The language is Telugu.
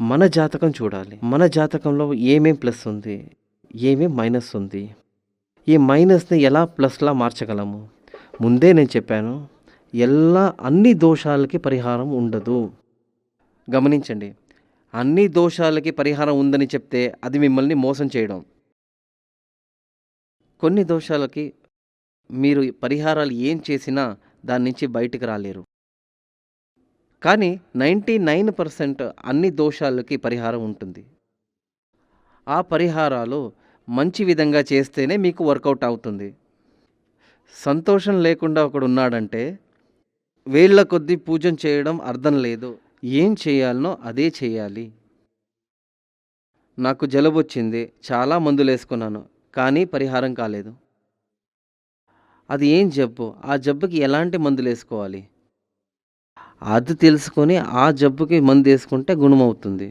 మన జాతకం చూడాలి. మన జాతకంలో ఏమేం ప్లస్ ఉంది? ఏమేం మైనస్ ఉంది? ఈ మైనస్ని ఎలా ప్లస్లా మార్చగలము? ముందే నేను చెప్పాను ఎలా అన్ని దోషాలకి పరిహారం ఉండదు. గమనించండి అన్ని దోషాలకి పరిహారం ఉందని చెప్తే అది మిమ్మల్ని మోసం చేయడం. కొన్ని దోషాలకి మీరు పరిహారాలు ఏం చేసినా దాని నుంచి బయటికి రాలేరు. కానీ నైంటీ నైన్ పర్సెంట్ అన్ని దోషాలకి పరిహారం ఉంటుంది. ఆ పరిహారాలు మంచి విధంగా చేస్తేనే మీకు వర్కౌట్ అవుతుంది. సంతోషం లేకుండా ఒకడు ఉన్నాడంటే వేళ్ళ కొద్దీ పూజం చేయడం అర్థం లేదు. ఏం చేయాలనో అదే చేయాలి. నాకు జలుబు వచ్చింది చాలా మందులు వేసుకున్నాను కానీ పరిహారం కాలేదు. అది ఏం జబ్బు? ఆ జబ్బుకి ఎలాంటి మందులు వేసుకోవాలి అది తెలుసుకొని ఆ జబ్బుకి మందు వేసుకుంటే గుణమవుతుంది.